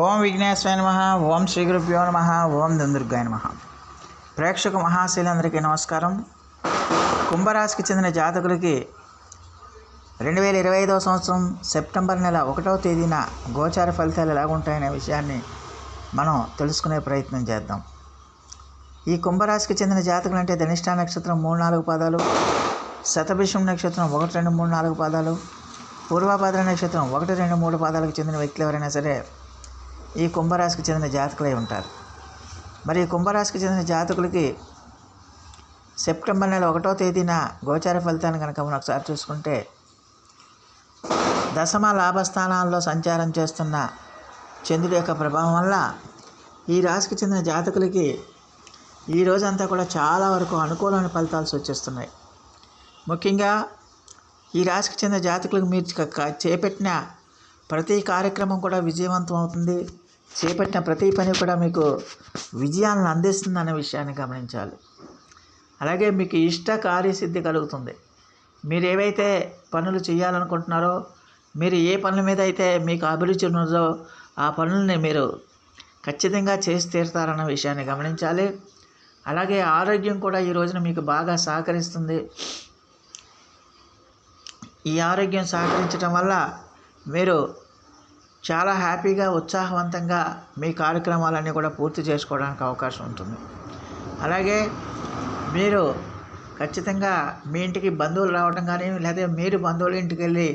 ఓం విఘ్నేశ్వర నమ ఓం శ్రీ గురుభ్యో నమ ఓం దుందుర్గాయ నమ. ప్రేక్షక మహాశీలందరికీ నమస్కారం. కుంభరాశికి చెందిన జాతకులకి రెండు వేల ఇరవై ఐదవ సంవత్సరం సెప్టెంబర్ నెల ఒకటవ తేదీన గోచార ఫలితాలు ఎలాగుంటాయనే విషయాన్ని మనం తెలుసుకునే ప్రయత్నం చేద్దాం. ఈ కుంభరాశికి చెందిన జాతకులు అంటే ధనిష్ట నక్షత్రం మూడు నాలుగు పాదాలు శతభిషం నక్షత్రం ఒకటి రెండు మూడు నాలుగు పాదాలు పూర్వభద్ర నక్షత్రం ఒకటి రెండు మూడు పాదాలకు చెందిన వ్యక్తులు ఎవరైనా సరే ఈ కుంభరాశికి చెందిన జాతకులై ఉంటారు. మరి ఈ కుంభరాశికి చెందిన జాతకులకి సెప్టెంబర్ నెల ఒకటో తేదీన గోచార ఫలితాన్ని కనుక మనం ఒకసారి చూసుకుంటే దశమ లాభస్థానాల్లో సంచారం చేస్తున్న చంద్రుడి యొక్క ప్రభావం వల్ల ఈ రాశికి చెందిన జాతకులకి ఈ రోజంతా కూడా చాలా వరకు అనుకూలమైన ఫలితాలు సూచిస్తున్నాయి. ముఖ్యంగా ఈ రాశికి చెందిన జాతకులకు మీరు చేపెట్టిన ప్రతి కార్యక్రమం కూడా విజయవంతం అవుతుంది. చేపట్టిన ప్రతి పని కూడా మీకు విజయాలను అందిస్తుంది అనే విషయాన్ని గమనించాలి. అలాగే మీకు ఇష్ట కార్యసిద్ధి కలుగుతుంది. మీరు ఏవైతే పనులు చేయాలనుకుంటున్నారో మీరు ఏ పనుల మీద అయితే మీకు అభిరుచి ఉన్నదో ఆ పనుల్ని మీరు ఖచ్చితంగా చేసి తీరుతారన్న విషయాన్ని గమనించాలి. అలాగే ఆరోగ్యం కూడా ఈ రోజున మీకు బాగా సహకరిస్తుంది. ఈ ఆరోగ్యం సహకరించడం వల్ల మీరు చాలా హ్యాపీగా ఉత్సాహవంతంగా మీ కార్యక్రమాలన్నీ కూడా పూర్తి చేసుకోవడానికి అవకాశం ఉంటుంది. అలాగే మీరు ఖచ్చితంగా మీ ఇంటికి బంధువులు రావడం కానీ లేదా మీరు బంధువుల ఇంటికి వెళ్ళి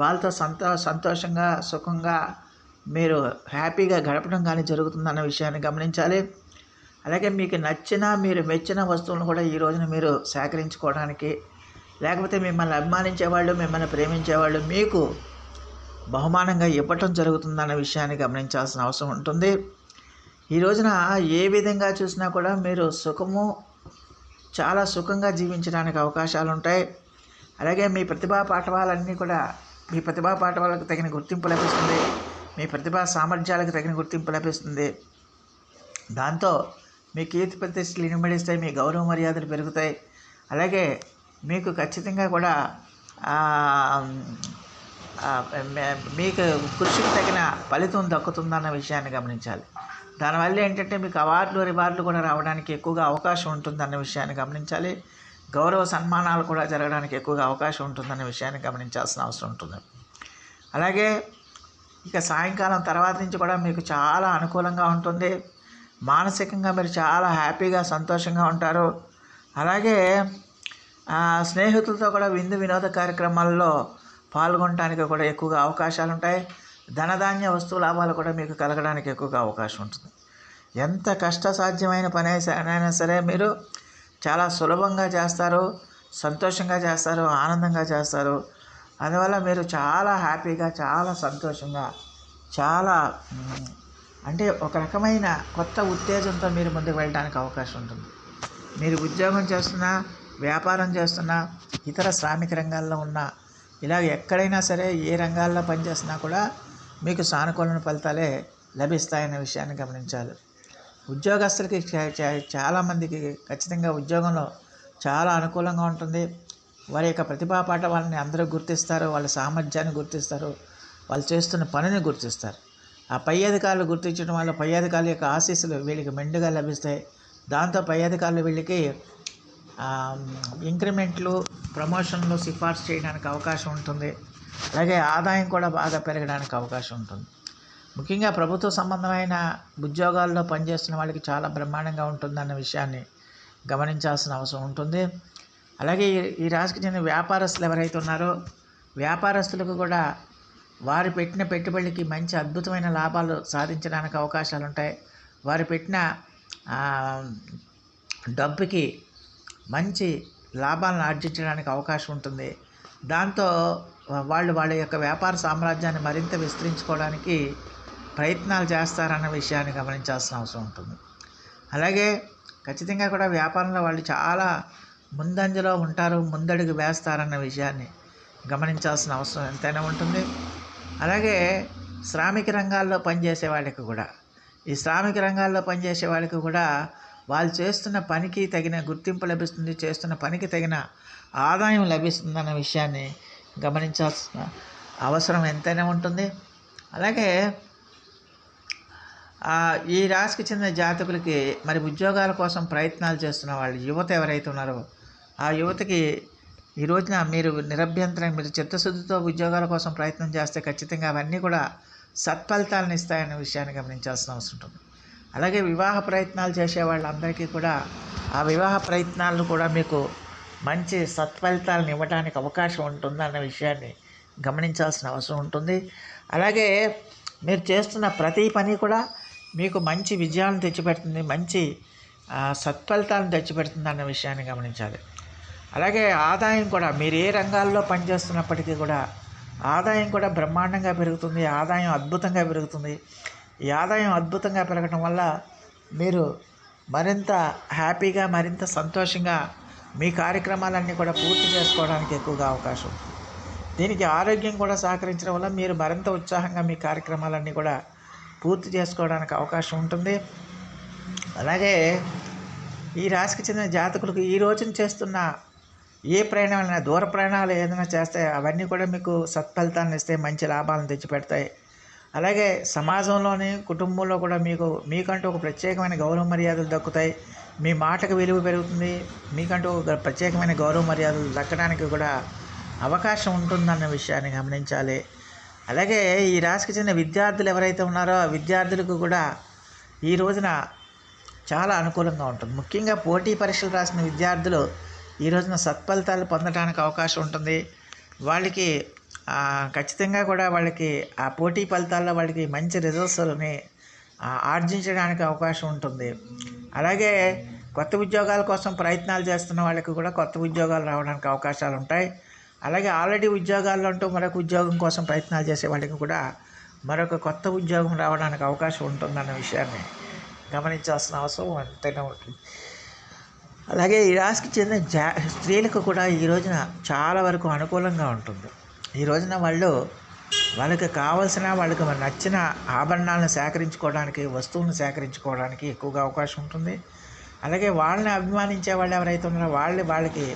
వాళ్ళతో సంతో సంతోషంగా సుఖంగా మీరు హ్యాపీగా గడపడం కానీ జరుగుతుందన్న విషయాన్ని గమనించాలి. అలాగే మీకు నచ్చిన మీరు మెచ్చిన వస్తువులను కూడా ఈ రోజున మీరు సేకరించుకోవడానికి లేకపోతే మిమ్మల్ని అభిమానించేవాళ్ళు మిమ్మల్ని ప్రేమించేవాళ్ళు మీకు బహుమానంగా ఇవ్వటం జరుగుతుందన్న విషయాన్ని గమనించాల్సిన అవసరం ఉంటుంది. ఈ రోజున ఏ విధంగా చూసినా కూడా మీరు సుఖము చాలా సుఖంగా జీవించడానికి అవకాశాలు ఉంటాయి. అలాగే మీ ప్రతిభా పాఠవాలన్నీ కూడా మీ ప్రతిభా పాఠవాలకు తగిన గుర్తింపు లభిస్తుంది. మీ ప్రతిభా సామర్థ్యాలకు తగిన గుర్తింపు లభిస్తుంది. దాంతో మీ కీర్తి ప్రతిష్టలు ఇనుమడిస్తాయి మీ గౌరవ మర్యాదలు పెరుగుతాయి. అలాగే మీకు ఖచ్చితంగా కూడా మీకు కృషికి తగిన ఫలితం దక్కుతుందన్న విషయాన్ని గమనించాలి. దానివల్ల ఏంటంటే మీకు అవార్డులు రివార్డులు కూడా రావడానికి ఎక్కువగా అవకాశం ఉంటుందన్న విషయాన్ని గమనించాలి. గౌరవ సన్మానాలు కూడా జరగడానికి ఎక్కువగా అవకాశం ఉంటుందన్న విషయాన్ని గమనించాల్సిన అవసరం ఉంటుంది. అలాగే ఇక సాయంకాలం తర్వాత నుంచి కూడా మీకు చాలా అనుకూలంగా ఉంటుంది. మానసికంగా మీరు చాలా హ్యాపీగా సంతోషంగా ఉంటారు. అలాగే స్నేహితులతో కూడా విందు వినోద కార్యక్రమాల్లో పాల్గొనడానికి కూడా ఎక్కువగా అవకాశాలు ఉంటాయి ధనధాన్య వస్తువు లాభాలు కూడా మీకు కలగడానికి ఎక్కువగా అవకాశం ఉంటుంది. ఎంత కష్టసాధ్యమైన పని అయినా సరే మీరు చాలా సులభంగా చేస్తారు సంతోషంగా చేస్తారు ఆనందంగా చేస్తారు. అందువల్ల మీరు చాలా హ్యాపీగా చాలా సంతోషంగా చాలా అంటే ఒక రకమైన కొత్త ఉత్తేజంతో మీరు ముందుకు వెళ్ళడానికి అవకాశం ఉంటుంది. మీరు ఉద్యోగం చేస్తున్నా వ్యాపారం చేస్తున్నా ఇతర శ్రామిక రంగాల్లో ఉన్నా ఇలా ఎక్కడైనా సరే ఏ రంగాల్లో పనిచేసినా కూడా మీకు సానుకూలమైన ఫలితాలే లభిస్తాయనే విషయాన్ని గమనించాలి. ఉద్యోగస్తులకి చాలామందికి ఖచ్చితంగా ఉద్యోగంలో చాలా అనుకూలంగా ఉంటుంది. వారి యొక్క ప్రతిభా పాట వాళ్ళని అందరూ గుర్తిస్తారు వాళ్ళ సామర్థ్యాన్ని గుర్తిస్తారు వాళ్ళు చేస్తున్న పనిని గుర్తిస్తారు. ఆ పై అధికారులు గుర్తించడం వల్ల పై అధికారుల యొక్క ఆశీస్సులు వీళ్ళకి మెండుగా లభిస్తాయి. దాంతో పై అధికారులు వీళ్ళకి ఇంక్రిమెంట్లు ప్రమోషన్లు సిఫార్సు చేయడానికి అవకాశం ఉంటుంది. అలాగే ఆదాయం కూడా బాగా పెరగడానికి అవకాశం ఉంటుంది. ముఖ్యంగా ప్రభుత్వ సంబంధమైన ఉద్యోగాల్లో పనిచేస్తున్న వాళ్ళకి చాలా బ్రహ్మాండంగా ఉంటుందన్న విషయాన్ని గమనించాల్సిన అవసరం ఉంటుంది. అలాగే ఈ- ఈ రాశికి చెందిన వ్యాపారస్తులు ఎవరైతే ఉన్నారో వ్యాపారస్తులకు కూడా వారు పెట్టిన పెట్టుబడికి మంచి అద్భుతమైన లాభాలు సాధించడానికి అవకాశాలు ఉంటాయి వారు పెట్టిన డబ్బుకి మంచి లాభాలను ఆర్జించడానికి అవకాశం ఉంటుంది. దాంతో వాళ్ళు వాళ్ళ యొక్క వ్యాపార సామ్రాజ్యాన్ని మరింత విస్తరించుకోవడానికి ప్రయత్నాలు చేస్తారన్న విషయాన్ని గమనించాల్సిన అవసరం ఉంటుంది. అలాగే ఖచ్చితంగా కూడా వ్యాపారంలో వాళ్ళు చాలా ముందంజలో ఉంటారు ముందడుగు వేస్తారన్న విషయాన్ని గమనించాల్సిన అవసరం ఎంతైనా ఉంటుంది. అలాగే శ్రామిక రంగాల్లో పనిచేసే వాళ్ళకి కూడా ఈ శ్రామిక రంగాల్లో పనిచేసే వాళ్ళకి కూడా వాళ్ళు చేస్తున్న పనికి తగిన గుర్తింపు లభిస్తుంది చేస్తున్న పనికి తగిన ఆదాయం లభిస్తుందన్న విషయాన్ని గమనించాల్సిన అవసరం ఎంతైనా ఉంటుంది. అలాగే ఈ రాశికి చెందిన జాతకులకి మరి ఉద్యోగాల కోసం ప్రయత్నాలు చేస్తున్న వాళ్ళు యువత ఎవరైతే ఉన్నారో ఆ యువతకి ఈ రోజున మీరు నిరభ్యంతరం మీరు చిత్తశుద్ధితో ఉద్యోగాల కోసం ప్రయత్నం చేస్తే ఖచ్చితంగా అవన్నీ కూడా సత్ఫలితాలను ఇస్తాయనే విషయాన్ని గమనించాల్సిన అవసరం ఉంటుంది. అలాగే వివాహ ప్రయత్నాలు చేసే వాళ్ళందరికీ కూడా ఆ వివాహ ప్రయత్నాలను కూడా మీకు మంచి సత్ఫలితాలను ఇవ్వడానికి అవకాశం ఉంటుందన్న విషయాన్ని గమనించాల్సిన అవసరం ఉంటుంది. అలాగే మీరు చేస్తున్న ప్రతి పని కూడా మీకు మంచి విజయాలను తెచ్చిపెడుతుంది మంచి సత్ఫలితాలను తెచ్చిపెడుతుంది అన్న విషయాన్ని గమనించాలి. అలాగే ఆదాయం కూడా మీరు ఏ రంగాల్లో పనిచేస్తున్నప్పటికీ కూడా ఆదాయం కూడా బ్రహ్మాండంగా పెరుగుతుంది ఆదాయం అద్భుతంగా పెరుగుతుంది. ఈ ఆదాయం అద్భుతంగా పెరగటం వల్ల మీరు మరింత హ్యాపీగా మరింత సంతోషంగా మీ కార్యక్రమాలన్నీ కూడా పూర్తి చేసుకోవడానికి ఎక్కువగా అవకాశం ఉంది. దీనికి ఆరోగ్యం కూడా సహకరించడం వల్ల మీరు మరింత ఉత్సాహంగా మీ కార్యక్రమాలన్నీ కూడా పూర్తి చేసుకోవడానికి అవకాశం ఉంటుంది. అలాగే ఈ రాశికి చెందిన జాతకులకు ఈ రోజున చేస్తున్న ఏ ప్రయాణాలైనా దూర ప్రయాణాలు ఏదైనా చేస్తే అవన్నీ కూడా మీకు సత్ఫలితాన్ని ఇస్తే మంచి లాభాలను తెచ్చిపెడతాయి. అలాగే సమాజంలోని కుటుంబంలో కూడా మీకు మీకంటూ ఒక ప్రత్యేకమైన గౌరవ మర్యాదలు దక్కుతాయి. మీ మాటకు విలువ పెరుగుతుంది. మీకంటూ ఒక ప్రత్యేకమైన గౌరవ మర్యాదలు దక్కడానికి కూడా అవకాశం ఉంటుందన్న విషయాన్ని గమనించాలి. అలాగే ఈ రాశికి చెందిన విద్యార్థులు ఎవరైతే ఉన్నారో ఆ విద్యార్థులకు కూడా ఈ రోజున చాలా అనుకూలంగా ఉంటుంది. ముఖ్యంగా పోటీ పరీక్షలు రాసిన విద్యార్థులు ఈ రోజున సత్ఫలితాలు పొందడానికి అవకాశం ఉంటుంది. వాళ్ళకి ఖచ్చితంగా కూడా వాళ్ళకి ఆ పోటీ ఫలితాల్లో వాళ్ళకి మంచి రిజల్ట్స్ని ఆర్జించడానికి అవకాశం ఉంటుంది. అలాగే కొత్త ఉద్యోగాల కోసం ప్రయత్నాలు చేస్తున్న వాళ్ళకి కూడా కొత్త ఉద్యోగాలు రావడానికి అవకాశాలు ఉంటాయి. అలాగే ఆల్రెడీ ఉద్యోగాల్లో ఉంటూ మరొక ఉద్యోగం కోసం ప్రయత్నాలు చేసే వాళ్ళకి కూడా మరొక కొత్త ఉద్యోగం రావడానికి అవకాశం ఉంటుందన్న విషయాన్ని గమనించాల్సిన అవసరం ఎంతైనా ఉంటుంది. అలాగే ఈ రాశికి చెందిన జా స్త్రీలకు కూడా ఈ రోజున చాలా వరకు అనుకూలంగా ఉంటుంది. ఈ రోజున వాళ్ళు వాళ్ళకి కావలసిన వాళ్ళకి నచ్చిన ఆభరణాలను సేకరించుకోవడానికి వస్తువులను సేకరించుకోవడానికి ఎక్కువగా అవకాశం ఉంటుంది అలాగే వాళ్ళని అభిమానించే వాళ్ళు ఎవరైతే ఉన్నారో వాళ్ళు వాళ్ళకి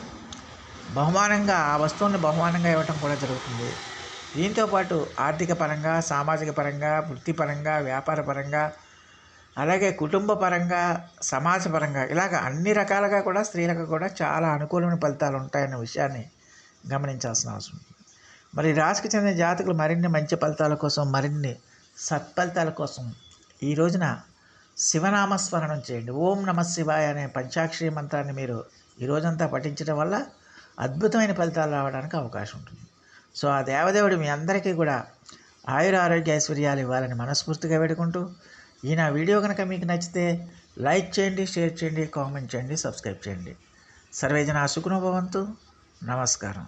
బహుమానంగా ఆ వస్తువుని బహుమానంగా ఇవ్వటం కూడా జరుగుతుంది దీంతో పాటు ఆర్థిక పరంగా సామాజిక పరంగా వృత్తిపరంగా వ్యాపార పరంగా అలాగే కుటుంబ పరంగా సమాజపరంగా ఇలాగ అన్ని రకాలుగా కూడా స్త్రీలకు కూడా చాలా అనుకూలమైన ఫలితాలు ఉంటాయన్న విషయాన్ని గమనించాల్సిన అవసరం ఉంది. మరి రాశికి చెందిన జాతకులు మరిన్ని మంచి ఫలితాల కోసం మరిన్ని సత్ఫలితాల కోసం ఈ రోజున శివనామస్మరణం చేయండి. ఓం నమ శివాయ అనే పంచాక్షరి మంత్రాన్ని మీరు ఈ రోజంతా పఠించడం వల్ల అద్భుతమైన ఫలితాలు రావడానికి అవకాశం ఉంటుంది. సో ఆ దేవదేవుడు మీ అందరికీ కూడా ఆయుర ఆరోగ్య ఐశ్వర్యాలు ఇవ్వాలని మనస్ఫూర్తిగా వేడుకుంటూ ఈ నా వీడియో కనుక మీకు నచ్చితే లైక్ చేయండి షేర్ చేయండి కామెంట్ చేయండి సబ్స్క్రైబ్ చేయండి. సర్వేజన సుఖనుభవంతు నమస్కారం.